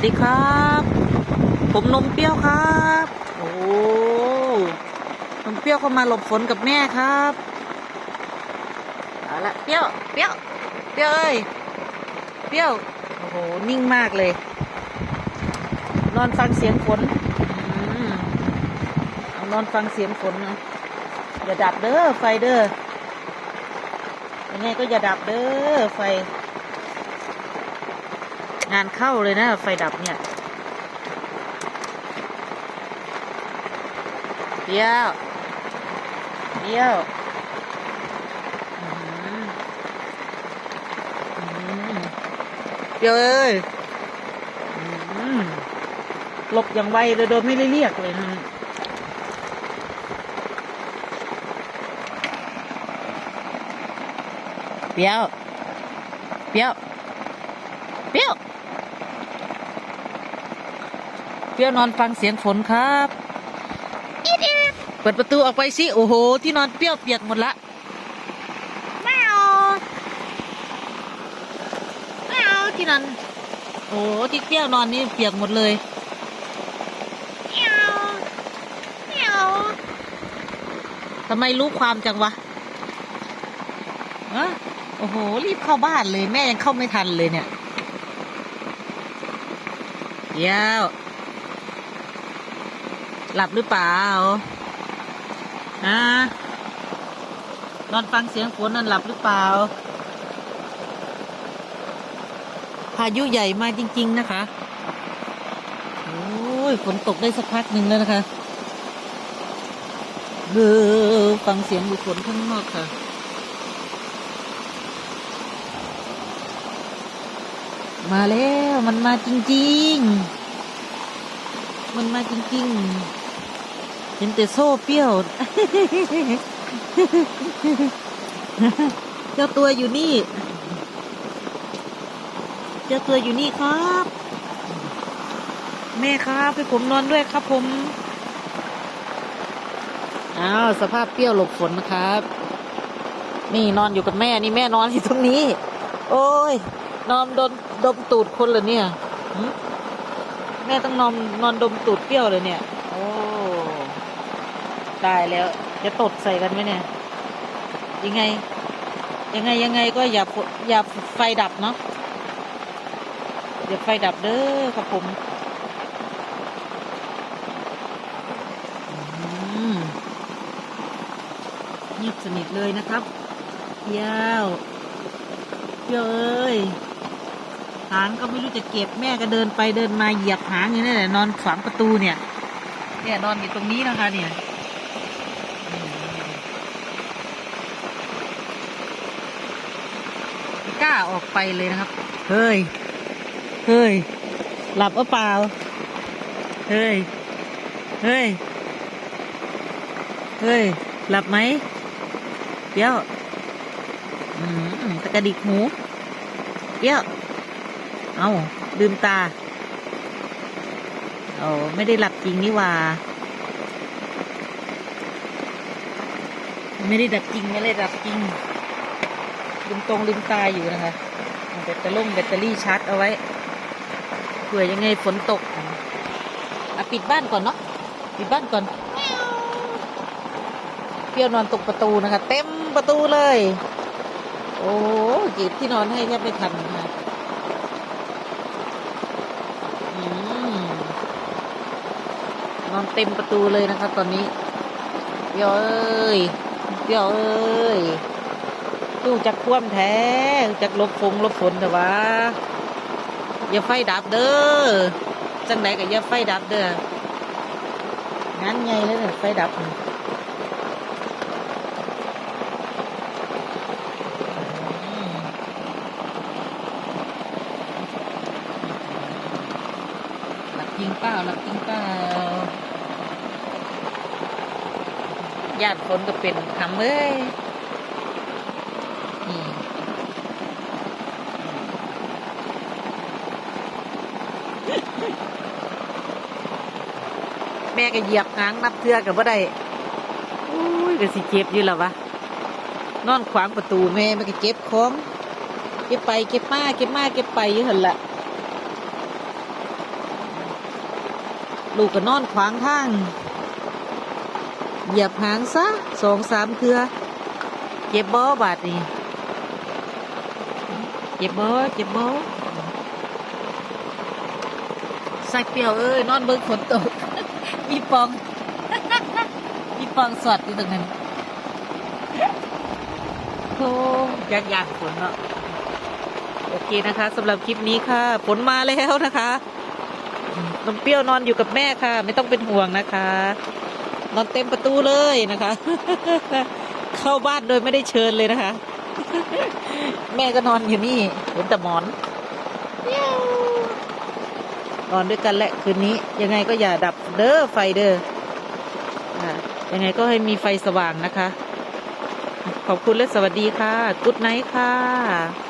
วัสดีครับ ผมนมเปรี้ยวครับ โอ้นมเปรี้ยวเข้ามาหลบฝนกับแม่ครับเอาละเปรี้ยวเปรี้ยวเปรี้ยวเอ้ยเปรี้ยวโอ้โหนิ่งมากเลย นอนฟังเสียงฝนอืมนอนฟังเสียงฝนนะอย่าดับเด้อไฟเด้อยังไงก็อย่าดับเด้อไฟ งานเข้าเลยนะ ไฟดับเนี่ยเปรี้ยวเปรี้ยวอื้อหืออื้อหือเปรี้ยวเอ้ยอื้อหือหลบอย่างไวเลยโดยไม่ได้เรียกเลยนะเปี้ยวเปรี้ยวเปรี้ยว เปรี้ยวนอนฟังเสียงฝนครับอีดอีดเปิดประตูออกไปสิโอ้โห ที่นอนเปรี้ยวเปียกหมดละไม่เอาไม่เอาที่นอนโอ้โหที่เปรี้ยวนอนนี่เปียกหมดเลยไม่เอาไม่เอาทำไมรู้ความจังวะฮะโอ้โห รีบเข้าบ้านเลยแม่ยังเข้าไม่ทันเลยเนี่ยเดี๋ยว หลับหรือเปล่าฮะนอนฟังเสียงฝนนอนหลับหรือเปล่า พายุใหญ่มาจริง ๆ นะคะ โอ้ยฝนตกได้สักพักหนึ่งแล้วนะคะเออฟังเสียงดูฝนข้างนอกค่ะมาแล้ว มันมาจริง ๆ มันมาจริง ๆ เห็นแต่โซ่เปรี้ยว เจ้าตัวอยู่นี่ เจ้าตัวอยู่นี่ครับ แม่ครับให้ผมนอนด้วยครับผมอ้าวสภาพเปรี้ยวหลบฝนนะครับ นี่นอนอยู่กับแม่นี่แม่นอนอยู่ตรงนี้ โอ้ย นอนดมดมตูดคนเหรอเนี่ย แม่ต้องนอนนอนดมตูดเปรี้ยวเลยเนี่ย ตายแล้ว จะตดใส่กันไหมเนี่ย ยังไง ยังไงยังไงก็อย่าอย่าไฟดับเนาะอย่าไฟดับเด้อครับผมอืมเงียบสนิทเลยนะครับยาวเย้ยวเอ้ยหางก็ไม่รู้จะเก็บแม่ก็เดินไปเดินมาเหยียบหางอยู่นั่นแหละนอนขวางประตูเนี่ย เนี่ยนอนอยู่ตรงนี้นะคะเนี่ยอืมไม่ กล้าออกไปเลยนะครับ เฮ้ย เฮ้ย หลับหรือเปล่า เฮ้ย เฮ้ย เฮ้ย หลับไหมเปี้ยวตะกระดิกหูเปี้ยว เอาลืมตาโอ้ไม่ได้หลับจริงนี่ว่า ไม่ได้ดับจริง ไม่ได้ดับจริง ลืมตรงลืมตาอยู่นะคะแบตเตอรี่แบตเตอรี่ชาร์จเอาไว้เผื่อยังไงฝนตกอะปิดบ้านก่อนเนาะปิดบ้านก่อนเปี้ยวนอนตกประตูนะคะ เต็มประตูเลย โอ้จีบที่นอนให้แทบไม่ทันนะคะนอนเต็มประตูเลยนะครับตอนนี้เพียวเอ้ยเปรี้ยวเอ้ย ตู้จักคว่ำแท้จักลบฟงลบฝนแต่ว่าอย่าไฟดับเด้อจังไหนกับอย่าไฟดับเด้องานไงเลยเนี่ยไฟดับหลับยิงเปล่าหลับจริงเปล่าญาติฝนก็เป็นคำเอ้ย ม่ก็เหยียบหางนับเทือกับว่าได้อุ้ยก็สิเจ็บอยู่แล้ววะนอนขวางประตูแม่มันก็เก็บของเก็บไปเก็บมาเก็บมาเก็บไปอยู่หันละลูกก็นอนขวางทาง เหยียบหางซะสองสามเทือเจ็บบ่บาดนี่เจ็บบ่เจ็บบ่ใส่เปียวเอ้ยนอนเบิ่งฝนตก มีปอง มีปองสอดอยู่ตรงนั้นโอ้ยากยากฝนเนาะโอเคนะคะสำหรับคลิปนี้ค่ะฝนมาแล้วนะคะน้องเปรี้ยวนอนอยู่กับแม่ค่ะ ไม่ต้องเป็นห่วงนะคะ นอนเต็มประตูเลยนะคะ เข้าบ้านโดยไม่ได้เชิญเลยนะคะ แม่ก็นอนอยู่นี่บนแต่หมอน นอนด้วยกันแหละคืนนี้ ยังไงก็อย่าดับเด้อไฟเด้ออยังไงก็ให้มีไฟสว่างนะคะ ขอบคุณและสวัสดีค่ะ กุ๊ดไนท์ค่ะ